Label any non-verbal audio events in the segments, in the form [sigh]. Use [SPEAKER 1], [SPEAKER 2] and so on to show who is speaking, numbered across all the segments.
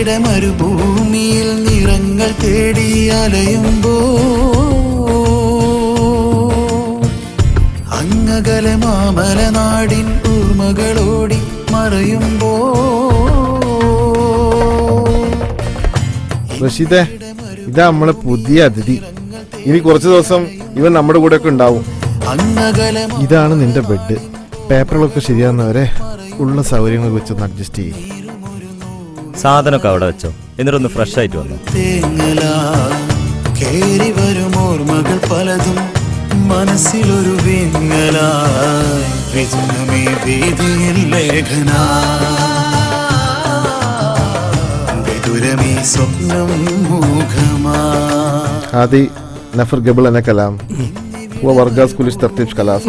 [SPEAKER 1] എന്നിവിടെ മരുഭൂമിയിൽ നിറങ്ങൾ തേടി അലയുമ്പോ അങ്ങകലെ മാമലനാടിൻ ഊർമകളോടി മറയുമ്പോ
[SPEAKER 2] റഷീദേ ഇതാ നമ്മളെ പുതിയ അതിഥി. ഇനി കുറച്ച് ദിവസം ഇവൻ നമ്മുടെ കൂടെ ഒക്കെ ഉണ്ടാവും ഇതാണ് നിന്റെ ബെഡ് പേപ്പറുകളൊക്കെ ശരിയാകുന്നവരെ ഉള്ള സൗകര്യങ്ങൾ വെച്ചൊന്ന് അഡ്ജസ്റ്റ് ചെയ്യും.
[SPEAKER 3] സാധനമൊക്കെ അവിടെ വെച്ചോ എന്നിട്ടൊന്ന് ഫ്രഷ് ആയിട്ട് വന്നു
[SPEAKER 1] തേങ്ങല കേറി വരും ഓർമ്മകൾ പലതും മനസ്സിലൊരു വിങ്ങലായി വിജനമേ വീതിയിൽ ലേഖന വിദുരമേ സ്വപ്നം മൂഖമാ
[SPEAKER 2] هذه نفر قبل أنا كلام هو ورقاز كلش ترتيب كلاس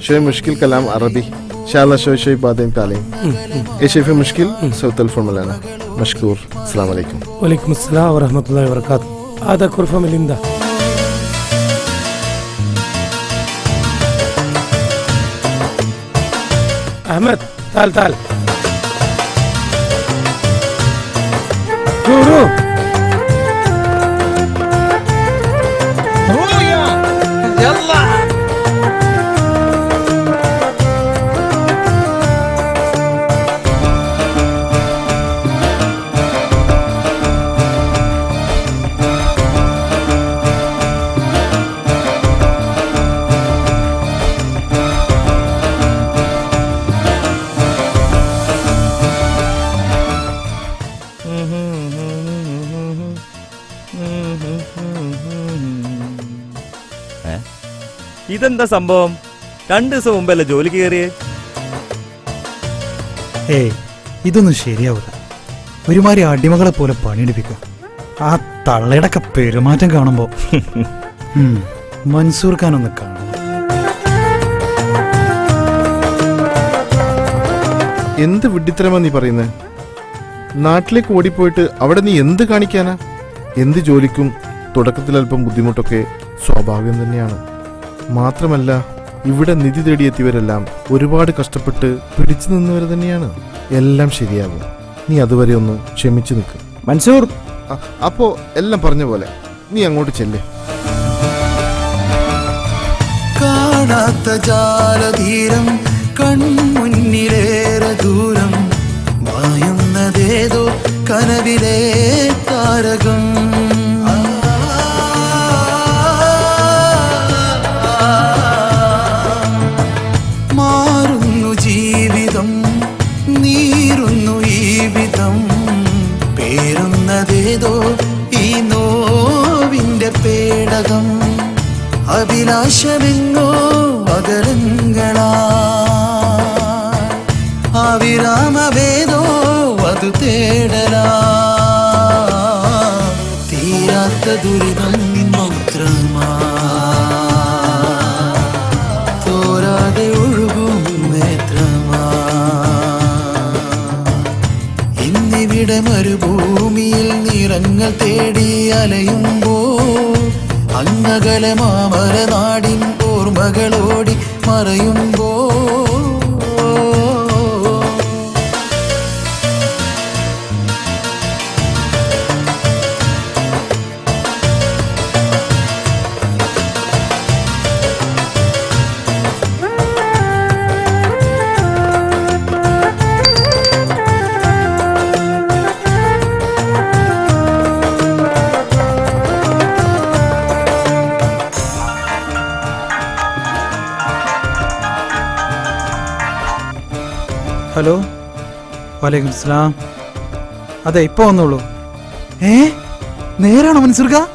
[SPEAKER 2] شوي مشكل كلام عربي إن شاء الله شوي شوي بعدين تعليم إيش شيء في مشكل سوي تلفون لنا مشكور السلام عليكم
[SPEAKER 4] وعليكم السلام ورحمة الله وبركاته هذا كرفة مليندا أحمد تعال تعال رو
[SPEAKER 3] ഇതെന്താ സംഭവം? രണ്ടു ദിവസം മുമ്പല്ലേ ജോലിക്ക് കയറിയേ?
[SPEAKER 5] ഏയ് ഇതൊന്നും ശരിയാവില്ല ഒരുമാതിരി അടിമകളെ പോലെ പണിയെടുപ്പിക്കും ആ തള്ളയുടെയൊക്കെ പെരുമാറ്റം കാണുമ്പോ. [laughs] മൻസൂർ ഖാൻ ഒന്ന് കാണും
[SPEAKER 2] എന്ത് വിഡിത്തരമാ നീ പറയുന്നത് നാട്ടിലേക്ക് ഓടിപ്പോയിട്ട് അവിടെ നീ എന്ത് കാണിക്കാനാ? എന്ത് ജോലിക്കും തുടക്കത്തിൽ അല്പം ബുദ്ധിമുട്ടൊക്കെ സ്വാഭാവികം തന്നെയാണ്. മാത്രമല്ല ഇവിടെ നിധി തേടിയെത്തിയവരെല്ലാം ഒരുപാട് കഷ്ടപ്പെട്ട് പിടിച്ചു നിന്നവർ തന്നെയാണ്. എല്ലാം ശരിയാകും നീ അതുവരെ ഒന്ന് ക്ഷമിച്ചു നിൽക്ക്.
[SPEAKER 5] മൻസൂർ!
[SPEAKER 2] അപ്പോ എല്ലാം പറഞ്ഞ പോലെ നീ അങ്ങോട്ട് ചെല്ലേ.
[SPEAKER 1] കാണാത്ത ജാലധീരം കൺമുന്നിലേറെ ദൂരം മായുന്നതേതോ കനവിലേ താരകം. അഭിലാഷമെങ്ങോ അകലങ്ങളാ അവിരാമവേദോ അത് തേടലാ. തീരാത്ത ദുരിതം മാത്രമാ. തോരാതെ മരുഭൂമിയിൽ നിറങ്ങൾ തേടി അലയുമ്പോ മാമര നാടിൻ ഓർമ്മകളോടി മറയുമ്പോ
[SPEAKER 5] ഹലോ? വലൈക്കും സ്ലാം. അതെ ഇപ്പൊ വന്നോളൂ. ഏ? നേരാണോ മൻസൂർ ഖാ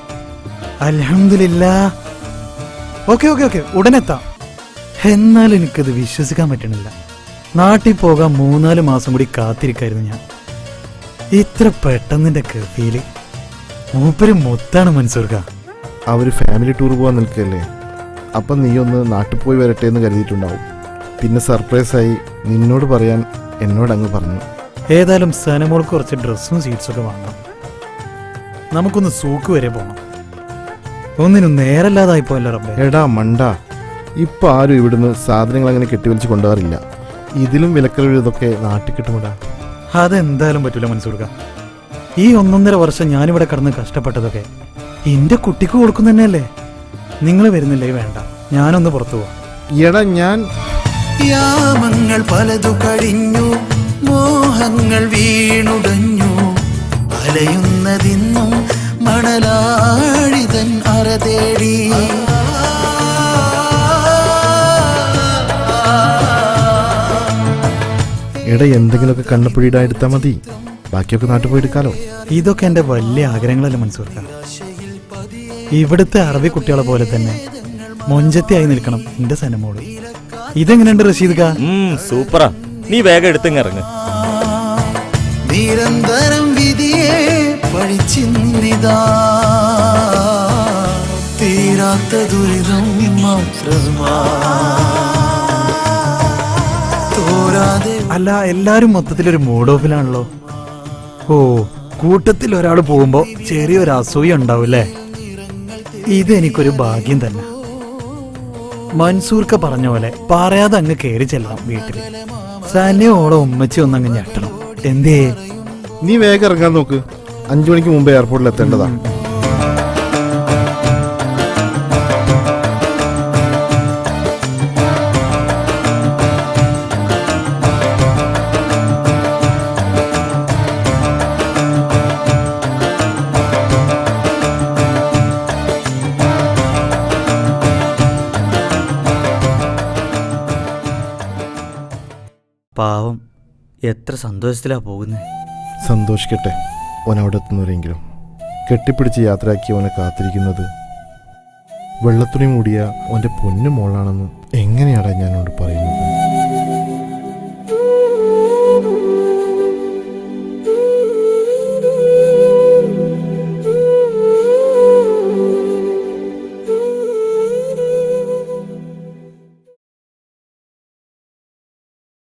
[SPEAKER 5] അലഹമില്ല ഓക്കെ ഓക്കെ ഓക്കെ ഉടനെത്താം. എന്നാൽ എനിക്കത് വിശ്വസിക്കാൻ പറ്റണില്ല. നാട്ടിൽ പോകാൻ മൂന്നാൽ മാസം കൂടി കാത്തിരിക്കായിരുന്നു ഞാൻ. ഇത്ര പെട്ടെന്നിന്റെ കഫീൽ. മൂപ്പര് മൊത്താണ് മൻസൂർ ഖാ
[SPEAKER 2] അവർ ഫാമിലി ടൂർ പോകാൻ നിൽക്കല്ലേ? അപ്പം നീ ഒന്ന് നാട്ടിൽ പോയി വരട്ടെ എന്ന് കരുതിയിട്ടുണ്ടാവും. പിന്നെ സർപ്രൈസായി നിന്നോട് പറയാൻ എന്നോട് അങ്ങ് പറഞ്ഞു.
[SPEAKER 5] ഏതായാലും സനമോൾക്ക് കുറച്ച് ഡ്രസ്സും സീറ്റ്സും ഒക്കെ വാങ്ങണം നമുക്കൊന്ന് സൂക്ക് വരെ പോകണം ഒന്നിനും നേരല്ലാതായി പോയല്ലോ റബ്ബേ.
[SPEAKER 2] എടാ മണ്ട ഇപ്പൊ ആരും ഇവിടുന്ന് സാധനങ്ങൾ അങ്ങനെ കെട്ടിവലിച്ച് കൊണ്ടുപോകാറില്ല. ഇതിലും വിലക്കലൊക്കെ ഇതൊക്കെ നാട്ടിൽ കിട്ടുമടാ?
[SPEAKER 5] അതെന്തായാലും പറ്റൂല മനസ്സു കൊടുക്കാം ഈ ഒന്നൊന്നര വർഷം ഞാനിവിടെ കടന്ന് കഷ്ടപ്പെട്ടതൊക്കെ എന്റെ കുട്ടിക്ക് കൊടുക്കുന്നതന്നെയല്ലേ? നിങ്ങൾ വരുന്നില്ലേ വേണ്ട ഞാനൊന്ന് പുറത്തു പോവാം.
[SPEAKER 2] എടാ ഞാൻ
[SPEAKER 1] യാമങ്ങൾ പലതു കഴിഞ്ഞു മോഹങ്ങൾ വീണുടഞ്ഞു. അലയുന്നതിന്നും മണലാഴിതൻ അറതേടി
[SPEAKER 2] എടാ എന്തെങ്കിലുമൊക്കെ കണ്ണപ്പിടിയിടാൻ എടുത്താൽ മതി. ബാക്കിയൊക്കെ നാട്ടിൽ പോയി എടുക്കാലോ
[SPEAKER 5] ഇതൊക്കെ എന്റെ വലിയ ആഗ്രഹങ്ങളല്ല മനസ്സൂർക്ക ഇവിടുത്തെ അറബി കുട്ടികളെ പോലെ തന്നെ മൊഞ്ചത്തിയായി നിൽക്കണം എന്റെ സനമോട്. ഇതെങ്ങനെയുണ്ട് റഷീദ് കാ
[SPEAKER 3] സൂപ്പറാ. നീ വേഗം എടുത്തിറങ്ങ്
[SPEAKER 1] നിരന്തരം വിധിയെ പഴിച്ചിന്നിതാ തീരാത്ത ദുരിതം മാത്രമാ.
[SPEAKER 5] അല്ല എല്ലാരും മൊത്തത്തിലൊരു മൂഡ് ഓഫിലാണല്ലോ ഓ കൂട്ടത്തിൽ ഒരാൾ പോകുമ്പോ ചെറിയൊരു അസൂയ ഉണ്ടാവും അല്ലേ ഇതെനിക്കൊരു ഭാഗ്യം തന്നെ. മൻസൂർക്ക പറഞ്ഞ പോലെ പറയാതെ അങ്ങ് കയറി ചെല്ലാം വീട്ടിൽ. സനയോടെ ഉമ്മച്ചി ഒന്നങ്ങ് ഞെട്ടണം. എന്തേ
[SPEAKER 2] നീ വേഗം ഇറങ്ങാൻ നോക്ക്. അഞ്ചു മണിക്ക് മുമ്പേ എയർപോർട്ടിൽ എത്തേണ്ടതാ.
[SPEAKER 6] പാവം എത്ര സന്തോഷത്തിലാ പോകുന്നത്
[SPEAKER 2] സന്തോഷിക്കട്ടെ ഓൻ അവിടെ എത്തുന്നവരെങ്കിലും. കെട്ടിപ്പിടിച്ച് യാത്രയാക്കി ഓനെ കാത്തിരിക്കുന്നത്. വെള്ളത്തുണി മൂടിയ ഓന്റെ പൊന്നു മോളാണെന്ന് എങ്ങനെയാടാ ഞാനോട് പറയുന്നത്